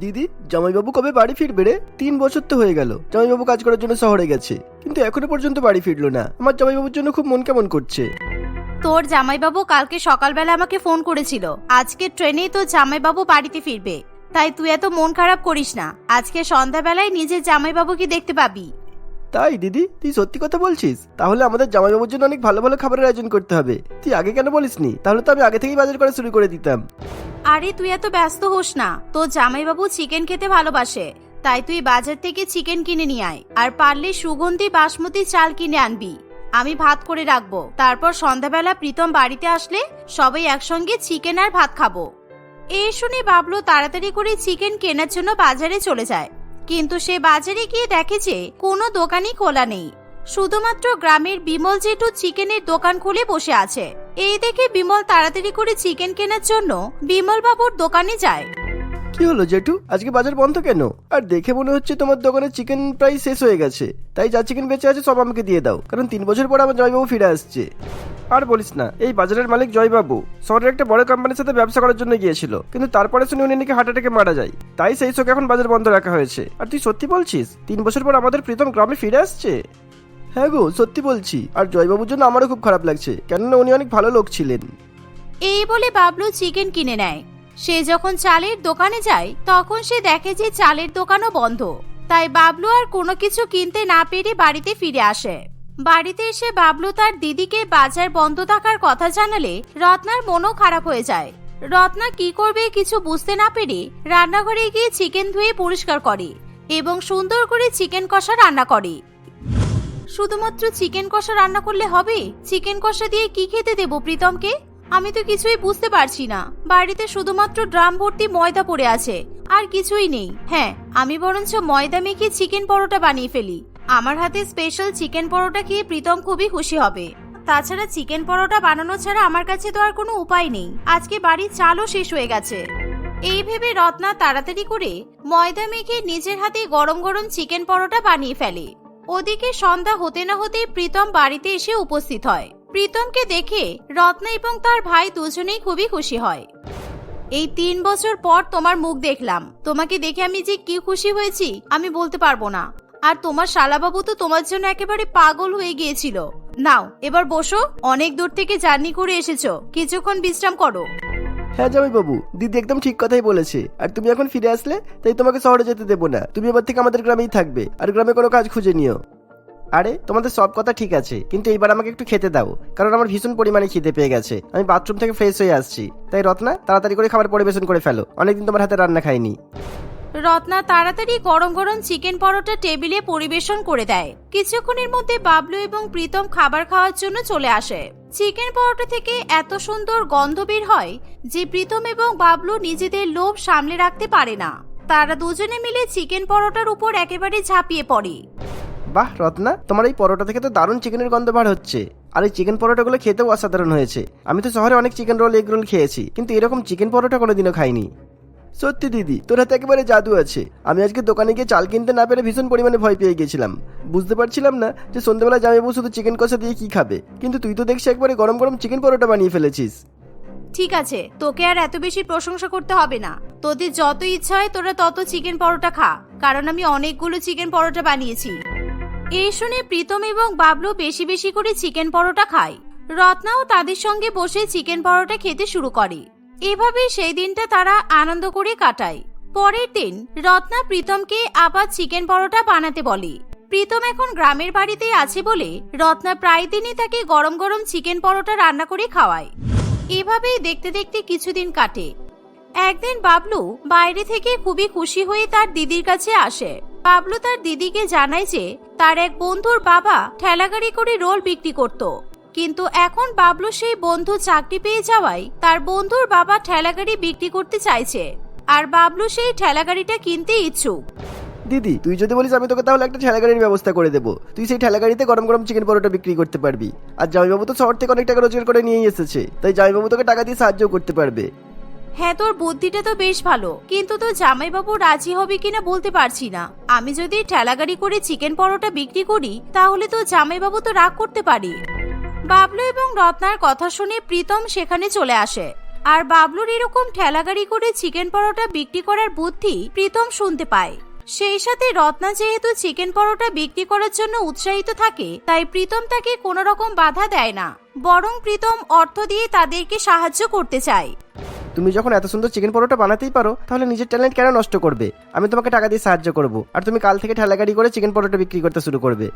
দিদি, জামাইবাবু কবে বাড়ি ফিরবে রে? তিন বছর তো হয়ে গেল। জামাইবাবু কাজ করার জন্য শহরে গেছে। কিন্তু এখনও পর্যন্ত বাড়ি ফিরলো না। আমার জামাইবাবুর জন্য খুব মন কেমন করছে। তোর জামাইবাবু কালকে সকালবেলা আমাকে ফোন করেছিল। আজকে ট্রেনেই তো জামাইবাবু বাড়িতে ফিরবে। তাই তুই এত মন খারাপ করিস না। আজকে সন্ধ্যাবেলায় নিজের জামাইবাবুকে দেখতে পাবি। তাই, দিদি? তুই সত্যি কথা বলছিস? তাহলে আমাদের জামাইবাবুর জন্য অনেক ভালো ভালো খাবারের আয়োজন করতে হবে। তুই আগে কেন বলিসনি? তাহলে তো আমি আগে থেকেই বাজার করা শুরু করে দিতাম। আরে, তুই এত ব্যস্ত হোস না। তোর জামাইবাবু চিকেন খেতে ভালোবাসে। তাই তুই বাজার থেকে চিকেন কিনে নিয়ে আয়। আর পারলে সুগন্ধি বাসমতি চাল কিনে আনবি। আমি ভাত করে রাখব। তারপর সন্ধ্যাবেলা প্রীতম বাড়িতে আসলে সবাই একসঙ্গে চিকেন আর ভাত খাব। এই শুনে বাবলু তাড়াতাড়ি করে চিকেন কেনার জন্য বাজারে চলে যায়। কিন্তু সে বাজারে গিয়ে দেখে যে কোনো দোকানই খোলা নেই। শুধুমাত্র গ্রামের বিমল জেঠু চিকেনের দোকান খুলে বসে আছে। এই দেখে বিমল তাড়াতাড়ি করে চিকেন কেনার জন্য বিমল বাবুর দোকানে যায়। কি হলো জেঠু? আজকে বাজার বন্ধ কেন? আর দেখে মনে হচ্ছে তোমার দোকানে চিকেন প্রায় শেষ হয়ে গেছে। তাই যা চিকেন বেঁচে আছে সব আমাকে দিয়ে দাও। কারণ তিন বছর পর আমার জয়বাবু ফিরে আসছে। আর বলিস না, এই বাজারের মালিক জয়বাবু। শহরের একটা বড় কোম্পানির সাথে ব্যবসা করার জন্য গিয়েছিল, কিন্তু তারপরে শুনে উনি নাকি হার্ট অ্যাটাকে মারা যায়। তাই সেই শোকে এখন বাজার বন্ধ রাখা হয়েছে। আর তুই সত্যি বলছিস, তিন বছর পর আমাদের প্রীতম গ্রামে ফিরে আসছে? হ্যাঁ গো, সত্যি বলছি। আর জয়বাবুর জন্য আমারও খুব খারাপ লাগছে, কেননা উনি অনেক ভালো লোক ছিলেন। এই বলে বাবলু চিকেন কিনে নেয়। সে যখন চালের দোকানে যায়, তখন সে দেখে যে চালের দোকানও বন্ধ। তাই বাবলু আর কোনো কিছু কিনতে না পেরে বাড়িতে ফিরে আসে। বাড়িতে এসে বাবলু তার দিদিকে বাজার বন্ধ থাকার কথা জানালে রত্নার মনও খারাপ হয়ে যায়। রত্না কি করবে কিছু বুঝতে না পেরে রান্নাঘরে গিয়ে চিকেন ধুয়ে পরিষ্কার করে এবং সুন্দর করে চিকেন কষা রান্না করে। শুধুমাত্র চিকেন কষা রান্না করলে হবে? চিকেন কষা দিয়ে কি খেতে দেবো প্রীতমকে? আমি তো কিছুই বুঝতে পারছি না। বাড়িতে শুধুমাত্র ড্রাম ভর্তি ময়দা পড়ে আছে। আর কিছুই নেই। হ্যাঁ আমি বরঞ্চ ময়দা মেখে চিকেন পরোটা বানিয়ে ফেলি। আমার হাতে স্পেশাল চিকেন পরোটা খেয়ে প্রীতম খুবই খুশি হবে। তাছাড়া চিকেন পরোটা বানানো ছাড়া আমার কাছে তো আর কোনো উপায় নেই। আজকে বাড়ির চালও শেষ হয়ে গেছে। এই ভেবে রত্না তাড়াতাড়ি করে ময়দা মেখে নিজের হাতে গরম গরম চিকেন পরোটা বানিয়ে ফেলে। ওদিকে সন্ধ্যা হতে না হতে প্রীতম বাড়িতে এসে উপস্থিত হয়। প্রীতমকে দেখে রত্না এবং তার ভাই দুজনেই খুবই খুশি হয়। এই তিন বছর পর তোমার মুখ দেখলাম। তোমাকে দেখে আমি যে কি খুশি হয়েছি, আমি বলতে পারব না। আর তোমার শালাবাবু তো তোমার জন্য একেবারে পাগল হয়ে গিয়েছিল। নাও, এবার বসো, অনেক দূর থেকে জার্নি করে এসেছ। কিছুক্ষণ বিশ্রাম করো। হ্যাঁ জামাইবাবু, দিদি একদম ঠিক কথাই বলেছে। আর তুমি এখন ফিরে আসলে, তাই তোমাকে শহরে যেতে দেবো না। তুমি এবার থেকে আমাদের গ্রামেই থাকবে, আর গ্রামে কোনো কাজ খুঁজে নিও। আরে, তোমাদের সব কথা ঠিক আছে, কিন্তু এইবার আমাকে একটু খেতে দাও, কারণ আমার ভীষণ পরিমাণে খিদে পেয়ে গেছে। আমি বাথরুম থেকে ফ্রেশ হয়ে আসছি। তাই রত্না, তাড়াতাড়ি করে খাবার পরিবেশন করে ফেলো। অনেকদিন তোমার হাতে রান্না খাইনি। রত্না তাড়াতাড়ি গরম গরম চিকেন পরোটা টেবিলে পরিবেশন করে দেয়। কিছুক্ষণের মধ্যে বাবলু এবং প্রীতম খাবার খাওয়ার জন্য চলে আসে। চিকেন পরোটা থেকে এত সুন্দর গন্ধ বের হয় যে প্রীতম এবং বাবলু নিজেদের লোভ সামলে রাখতে পারে না। তারা দুজনে মিলে চিকেন পরোটার উপর একেবারে ঝাঁপিয়ে পড়ে। বাহ, রত্না, তোমার এই পরোটা থেকে তো দারুণ চিকেনের গন্ধ বার হচ্ছে। আর এই চিকেন পরোটাগুলো খেতেও অসাধারণ হয়েছে। আমি তো শহরে অনেক চিকেন রোল, এগ রোল খেয়েছি, কিন্তু এরকম চিকেন পরোটা কোনোদিনও খাইনি। সত্যি দিদি, তোর হাতে একেবারে জাদু আছে। আমি আজকে দোকানে গিয়ে চাল কিনতে না পেরে ভীষণ পরিমাণে ভয় পেয়ে গেছিলাম। বুঝতে পারছিলাম না যে সন্ধ্যেবেলা জামাইবাবু শুধু চিকেন কষা দিয়ে কি খাবে। কিন্তু তুই তো দেখছি একবারে গরম গরম চিকেন পরোটা বানিয়ে ফেলেছিস। ঠিক আছে, তোকে আর এত বেশি প্রশংসা করতে হবে না। তোদের যত ইচ্ছা হয় তোরা তত চিকেন পরোটা খা, কারণ আমি অনেকগুলো চিকেন পরোটা বানিয়েছি। এই শুনে প্রীতম এবং বাবলু বেশি বেশি করে চিকেন পরোটা খায়। রত্নাও তাদের সঙ্গে বসে চিকেন পরোটা খেতে শুরু করে। এভাবে সেই দিনটা তারা আনন্দ করে কাটায়। পরের দিন রত্না প্রীতমকে আবার চিকেন পরোটা বানাতে বলে। প্রীতম এখন গ্রামের বাড়িতে আছে বলে রত্না প্রায় দিনই তাকে গরম গরম চিকেন পরোটা রান্না করে খাওয়ায়। এভাবেই দেখতে দেখতে কিছুদিন কাটে। একদিন বাবলু বাইরে থেকে খুবই খুশি হয়ে তার দিদির কাছে আসে। বাবলু তার দিদিকে জানায় যে তার এক বন্ধুর বাবা ঠেলাগাড়ি করে রোল বিক্রি করত। কিন্তু এখন বাবলু সেই বন্ধু চাকরি পেয়ে যাওয়ায় তার বন্ধুর বাবা ঠেলাগাড়ি বিক্রি করতে চাইছে। আর বাবলু সেই ঠেলাগাড়িটা কিনতে ইচ্ছুক। দিদি তুই যদি বলিস আমি তোকে তাহলে একটা ঠেলাগাড়ির ব্যবস্থা করে দেবো। তুই সেই ঠেলাগাড়িতে গরম গরম চিকেন পরোটা বিক্রি করতে পারবি। আর জামাইবাবু তো শহর থেকে অনেক টাকা রোজগার করে নিয়েই এসেছে। তাই জামাইবাবু তোকে টাকা দিয়ে সাহায্য করতে পারবে। হ্যাঁ তোর বুদ্ধিটা তো বেশ ভালো। কিন্তু তোর জামাইবাবু রাজি হবে কিনা বলতে পারছি না। আমি যদি ঠেলাগাড়ি করে চিকেন পরোটা বিক্রি করি তাহলে তো জামাইবাবু তো রাগ করতে পারি। বাবলু এবং রত্নার কথা শুনে প্রীতম সেখানে চলে আসে। আর বাবলুর এরকম ঠেলাগাড়ি করে চিকেন পরোটা বিক্রি করার বুদ্ধি প্রীতম শুনতে পায়। সেই সাথে রত্না যেহেতু চিকেন পরোটা বিক্রি করার জন্য উৎসাহিত থাকে, তাই প্রীতম তাকে কোনো রকম বাধা দেয় না। বরং প্রীতম অর্থ দিয়ে তাদেরকে সাহায্য করতে চায়। তুমি যখন এত সুন্দর চিকেন পরোটা বানাতেই পারো, তাহলে নিজের ট্যালেন্ট কেন নষ্ট করবে? আমি তোমাকে টাকা দিয়ে সাহায্য করব, আর তুমি কাল থেকে ঠেলাগাড়ি করে চিকেন পরোটা বিক্রি করতে শুরু করবে।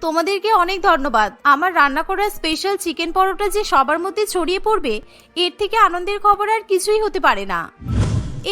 তোমাদেরকে অনেক ধন্যবাদ। আমার রান্না করা স্পেশাল চিকেন পরোটা যে সবার মধ্যে ছড়িয়ে পড়বে, এর থেকে আনন্দের খবর আর কিছুই হতে পারে না।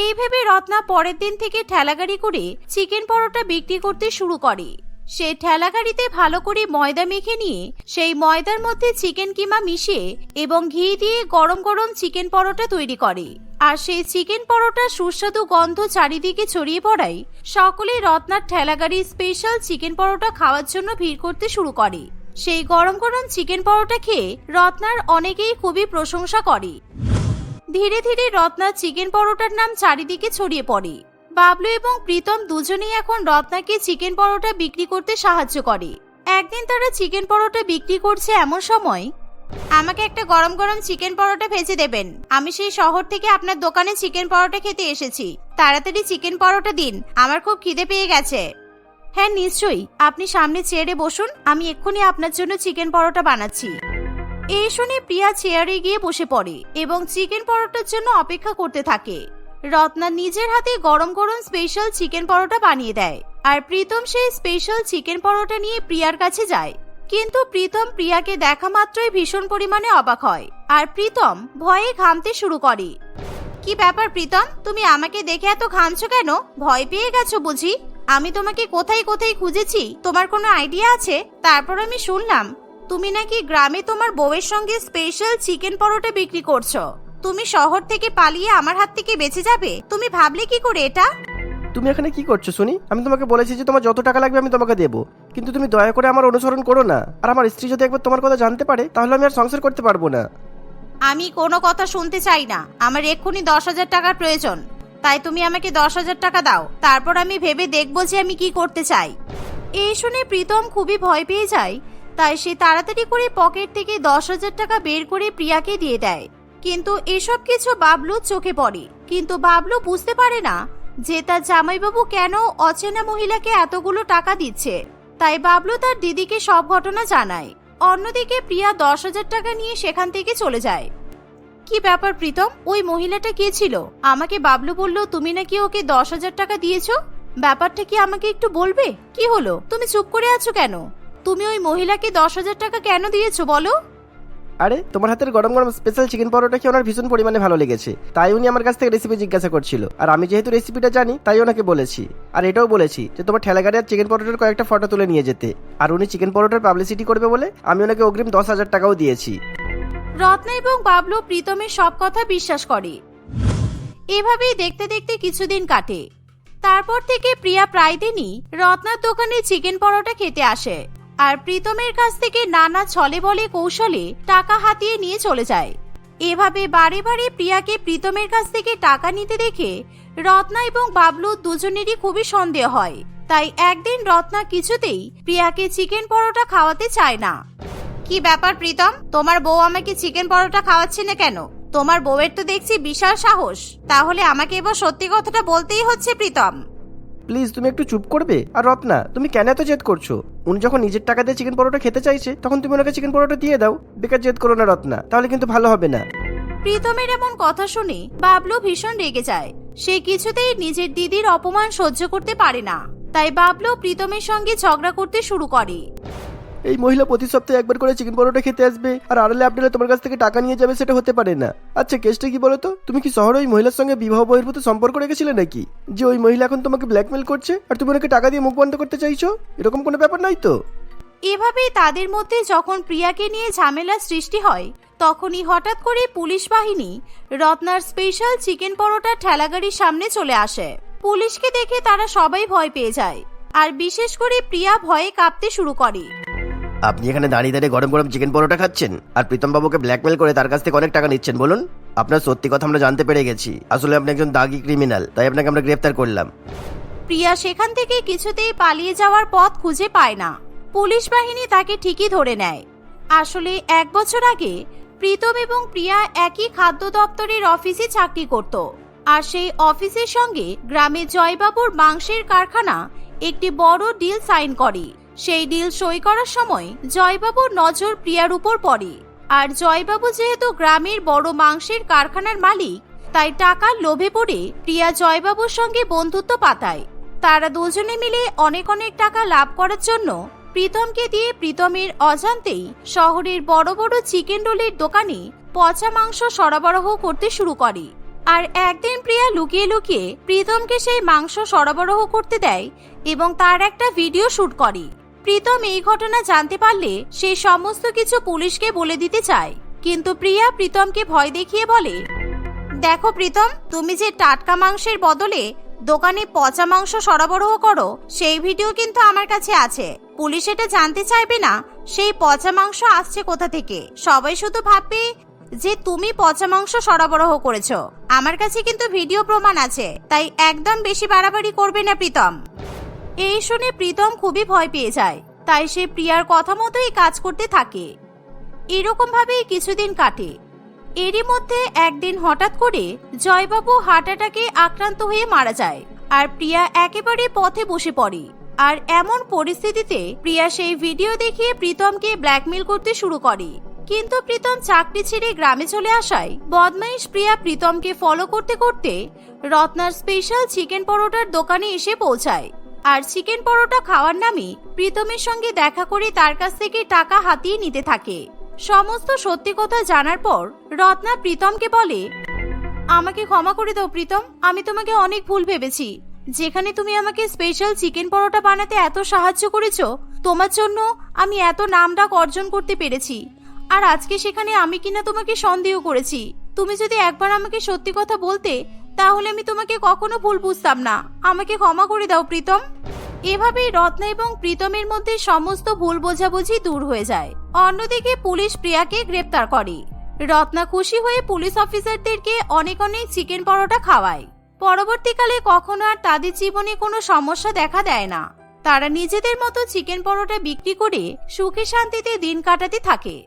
এই ভেবে রত্না পরের দিন থেকে ঠেলাগাড়ি করে চিকেন পরোটা বিক্রি করতে শুরু করে। সে ঠেলাগাড়িতে ভালো করে ময়দা মেখে নিয়ে সেই ময়দার মধ্যে চিকেন কিমা মিশিয়ে এবং ঘি দিয়ে গরম গরম চিকেন পরোটা তৈরি করে। আর সেই চিকেন পরোটা সুস্বাদু গন্ধ চারিদিকে ছড়িয়ে পড়ায় সকলে রত্নার ঠেলাগাড়ি স্পেশাল চিকেন পরোটা খাওয়ার জন্য ভিড় করতে শুরু করে। সেই গরম গরম চিকেন পরোটা খেয়ে রত্নার অনেকেই খুবই প্রশংসা করে। ধীরে ধীরে রত্নার চিকেন পরোটার নাম চারিদিকে ছড়িয়ে পড়ে। বাবলু এবং প্রীতম দুজনেই এখন রত্নাকে চিকেন পরোটা বিক্রি করতে সাহায্য করে। একদিন তারা চিকেন পরোটা বিক্রি করছে এমন সময়, আমাকে একটা গরম গরম চিকেন পরোটা ভেজে দেবেন। আমি সেই শহর থেকে আপনার দোকানে চিকেন পরোটা খেতে এসেছি। তাড়াতাড়ি চিকেন পরোটা দিন, আমার খুব খিদে পেয়ে গেছে। হ্যাঁ নিশ্চয়ই। আপনি সামনে চেয়ারে বসুন, আমি এক্ষুনি আপনার জন্য চিকেন পরোটা বানাচ্ছি। এই শুনে প্রিয়া চেয়ারে গিয়ে বসে পড়ে এবং চিকেন পরোটার জন্য অপেক্ষা করতে থাকে। রত্না নিজের হাতে গরম গরম স্পেশাল চিকেন পরোটা বানিয়ে দেয়। আর প্রীতম সেই স্পেশাল চিকেন পরোটা নিয়ে প্রিয়ার কাছে যায়। কিন্তু প্রীতম প্রিয়াকে দেখা মাত্রই ভীষণ পরিমাণে অবাক হয়। আর প্রীতম ভয়ে ঘামতে শুরু করে। কি ব্যাপার প্রীতম? তুমি আমাকে দেখে এত ঘামছো কেন? ভয় পেয়ে গেছো বুঝি? আমি তোমাকে কোথায় কোথায় খুঁজেছি? তোমার কোনো আইডিয়া আছে? তারপর আমি শুনলাম, তুমি নাকি গ্রামে তোমার বউয়ের সঙ্গে স্পেশাল চিকেন পরোটা বিক্রি করছ। তুমি শহর থেকে পালিয়ে আমার হাত থেকে বেঁচে যাবে? তুমি ভাবলে কি করে এটা? তুমি এখানে কি করছ শুনি? আমি তোমাকে বলেছি যে তোমার যত টাকা লাগবে আমি তোমাকে দেবো। কিন্তু তুমি দয়া করে আমার অনুসরণ করো না। আর আমার স্ত্রী যদি একবার তোমার কথা জানতে পারে তাহলে আমি আর সংসার করতে পারব না। আমি কোনো কথা শুনতে চাই না। আমার এক্ষুনি দশ হাজার টাকার প্রয়োজন। তাই তুমি আমাকে দশ হাজার টাকা দাও। তারপর আমি ভেবে দেখব যে আমি কি করতে চাই। এই শুনে প্রীতম খুবই ভয় পেয়ে যায়। তাই সে তাড়াতাড়ি করে পকেট থেকে দশ হাজার টাকা বের করে প্রিয়াকে দিয়ে দেয়। কিন্তু এসব কিছু বাবলু চোখে পড়ে। কিন্তু বাবলু বুঝতে পারে না যে তার জামাইবাবু কেন অচেনা মহিলাকে এতগুলো টাকা দিচ্ছে। তাই বাবলু তার দিদিকে সব ঘটনা জানায়। অন্যদিকে প্রিয়া দশ হাজার টাকা নিয়ে সেখান থেকে চলে যায়। কি ব্যাপার প্রীতম? ওই মহিলাটা কে ছিল? আমাকে বাবলু বলল, তুমি নাকি ওকে দশ হাজার টাকা দিয়েছ? ব্যাপারটা কি আমাকে একটু বলবে? কি হলো? তুমি চুপ করে আছো কেন? তুমি ওই মহিলাকে দশ হাজার টাকা কেন দিয়েছ বলো? আরে, তোমার হাতের গরম গরম স্পেশাল চিকেন পরোটা খেয়ে ওনার ভীষণ পরিমাণে ভালো লেগেছে। তাই উনি আমার কাছ থেকে রেসিপি জিজ্ঞাসা করছিল। আর আমি যেহেতু রেসিপিটা জানি, তাই ওনাকে বলেছি। আর এটাও বলেছি যে, তোমার ঠেলাগাড়ি আর চিকেন পরোটার কয়েকটা ফটো তুলে নিয়ে যেতে। আর উনি চিকেন পরোটার পাবলিসিটি করবে বলে আমি ওনাকে অগ্রিম দশ হাজার টাকাও দিয়েছি। রত্না এবং বাবলু প্রীতমের সব কথা বিশ্বাস করে। এভাবেই দেখতে দেখতে কিছুদিন কাটে। তারপর থেকে প্রিয়া প্রায় দিনই রত্নার দোকানে চিকেন পরোটা খেতে আসে। আর প্রীতমের কাছ থেকে নানা ছলে বলে কৌশলে টাকা হাতিয়ে নিয়ে চলে যায়। এভাবে বারে বারে প্রিয়াকে প্রীতমের কাছ থেকে টাকা নিতে দেখে রত্না এবং বাবলু দুজনেরই খুবই সন্দেহ হয়। তাই একদিন রত্না কিছুতেই প্রিয়াকে চিকেন পরোটা খাওয়াতে চায় না। কি ব্যাপার প্রীতম? তোমার বউ আমাকে চিকেন পরোটা খাওয়াচ্ছে না কেন? তোমার বউয়ের তো দেখছি বিশাল সাহস। তাহলে আমাকে এবার সত্যি কথাটা বলতেই হচ্ছে প্রীতম। প্লিজ তুমি একটু চুপ করবে? আর রত্না, তুমি কেন এত জেদ করছ? উনি যখন নিজের টাকা দিয়ে চিকেন পরোটা খেতে চাইছে, তখন তুমি ওনাকে চিকেন পরোটা দিয়ে দাও। বেকার জেদ করো না রত্না, তাহলে কিন্তু ভালো হবে না। প্রীতমের এমন কথা শুনে বাবলু ভীষণ রেগে যায়। সে কিছুতেই নিজের দিদির অপমান সহ্য করতে পারে না। তাই বাবলু প্রীতমের সঙ্গে ঝগড়া করতে শুরু করে। এই মহিলা প্রতি সপ্তাহে একবার করে চিকেন পরোটা খেতে আসবে। আর আড়ালে আপনারা তোমার কাছ থেকে টাকা নিয়ে যাবে, সেটা হতে পারে না। আচ্ছা কেসটা কি বলো তো তুমি কি শহরে ওই মহিলার সঙ্গে বিবাহ বহির্ভূত সম্পর্ক রেখেছিলে নাকি? যে ওই মহিলা এখন তোমাকে ব্ল্যাকমেল করছে, আর তুমি ওনাকে টাকা দিয়ে মুখ বন্ধ করতে চাইছো? এরকম কোনো ব্যাপার নয় তো? এভাবেই তাদের মধ্যে যখন প্রিয়াকে নিয়ে ঝামেলা সৃষ্টি হয়, তখনই হঠাৎ করে পুলিশ বাহিনী রত্নার স্পেশাল চিকেন পরোটা ঠেলাগাড়ির সামনে চলে আসে। পুলিশকে দেখে তারা সবাই ভয় পেয়ে যায়, আর বিশেষ করে প্রিয়া ভয়ে কাঁপতে শুরু করে। আপনি এখানে দাঁড়িয়ে দাঁড়িয়ে গরম গরম চিকেন পরোটা খাচ্ছেন? আর প্রীতম বাবুকে ব্ল্যাকমেল করে তার কাছ থেকে অনেক টাকা নিচ্ছেন, বলুন? আপনার সত্যি কথা আমরা জানতে পেরে গেছি। আসলে আপনি একজন দাগি ক্রিমিনাল তাই আপনাকে আমরা গ্রেফতার করলাম। প্রিয়া সেখান থেকে কিছুতেই পালিয়ে যাওয়ার পথ খুঁজে পায় না। পুলিশ বাহিনী তাকে ঠিকই ধরে নেয়। আসলে এক বছর আগে, প্রীতম এবং প্রিয়া একই খাদ্য দপ্তরের অফিসে চাকরি করত। আর সেই অফিসের সঙ্গে গ্রামে জয়বাবুর মাংসের কারখানা একটি বড় ডিল সাইন করে। সেই ডিল সই করার সময় জয়বাবুর নজর প্রিয়ার উপর পড়ে। আর জয়বাবু যেহেতু গ্রামের বড় মাংসের কারখানার মালিক, তাই টাকার লোভে পড়ে প্রিয়া জয়বাবুর সঙ্গে বন্ধুত্ব পাতায়। তারা দুজনে মিলে অনেক অনেক টাকা লাভ করার জন্য প্রীতমকে দিয়ে প্রীতমের অজান্তেই শহরের বড় বড় চিকেন রোলের দোকানে পচা মাংস সরবরাহ করতে শুরু করে। আর একদিন প্রিয়া লুকিয়ে লুকিয়ে প্রীতমকে সেই মাংস সরবরাহ করতে দেয় এবং তার একটা ভিডিও শুট করে। প্রীতম এই ঘটনা জানতে পারলে সে সমস্ত কিছু পুলিশকে বলে দিতে চায়। কিন্তু প্রিয়া প্রীতমকে ভয় দেখিয়ে বলে, দেখো প্রীতম, তুমি যে টাটকা মাংসের বদলে দোকানে পচা মাংস সরবরাহ করো, সেই ভিডিও কিন্তু আমার কাছে আছে। পুলিশ এটা জানতে চাইবে না, সেই পচা মাংস আসছে কোথা থেকে? সবাই শুধু ভাববে যে তুমি পচা মাংস সরবরাহ করেছ। আমার কাছে কিন্তু ভিডিও প্রমাণ আছে, তাই একদম বেশি বাড়াবাড়ি করবে না প্রীতম। এই শুনে প্রীতম খুবই ভয় পেয়ে যায়। তাই সে প্রিয়ার কথা মতোই কাজ করতে থাকে। এরকম ভাবেই কিছুদিন কাটে। এরই মধ্যে একদিন হঠাৎ করে জয়বাবু হার্ট অ্যাটাকে আক্রান্ত হয়ে মারা যায় আর প্রিয়া একেবারে পথে বসে পড়ে। আর এমন পরিস্থিতিতে প্রিয়া সেই ভিডিও দেখিয়ে প্রীতমকে ব্ল্যাকমেল করতে শুরু করে। কিন্তু প্রীতম চাকরি ছেড়ে গ্রামে চলে আসায় বদমাইশ প্রিয়া প্রীতমকে ফলো করতে করতে রত্নার স্পেশাল চিকেন পরোটার দোকানে এসে পৌঁছায়। আর চিকেন পরোটা খাওয়ার নামে প্রীতমের সঙ্গে দেখা করে তার কাছ থেকে টাকা হাতিয়ে নিতে থাকে। সমস্ত সত্যি কথা জানার পর রত্না প্রীতমকে বলে, আমাকে ক্ষমা করে দাও প্রীতম, আমি তোমাকে অনেক ভুল ভেবেছি। যেখানে তুমি আমাকে স্পেশাল চিকেন পরোটা বানাতে এত সাহায্য করেছ, তোমার জন্য আমি এত নামডাক অর্জন করতে পেরেছি। আর আজকে সেখানে আমি কিনা তোমাকে সন্দেহ করেছি। তুমি যদি একবার আমাকে সত্যি কথা বলতে তাহলে আমি তোমাকে কখনো ভুল বুঝতাম না। আমাকে ক্ষমা করে দাও, প্রীতম। এভাবেই রত্না এবং প্রীতমের মধ্যে সমস্ত ভুল বোঝাবুঝি দূর হয়ে যায়। অন্যদিকে পুলিশ প্রিয়াকে গ্রেপ্তার করে। রত্না খুশি হয়ে পুলিশ অফিসারদেরকে অনেক অনেক চিকেন পরোটা খাওয়ায়। পরবর্তীকালে কখনো আর তাদের জীবনে কোনো সমস্যা দেখা দেয় না। তারা নিজেদের মতো চিকেন পরোটা বিক্রি করে সুখে শান্তিতে দিন কাটাতে থাকে।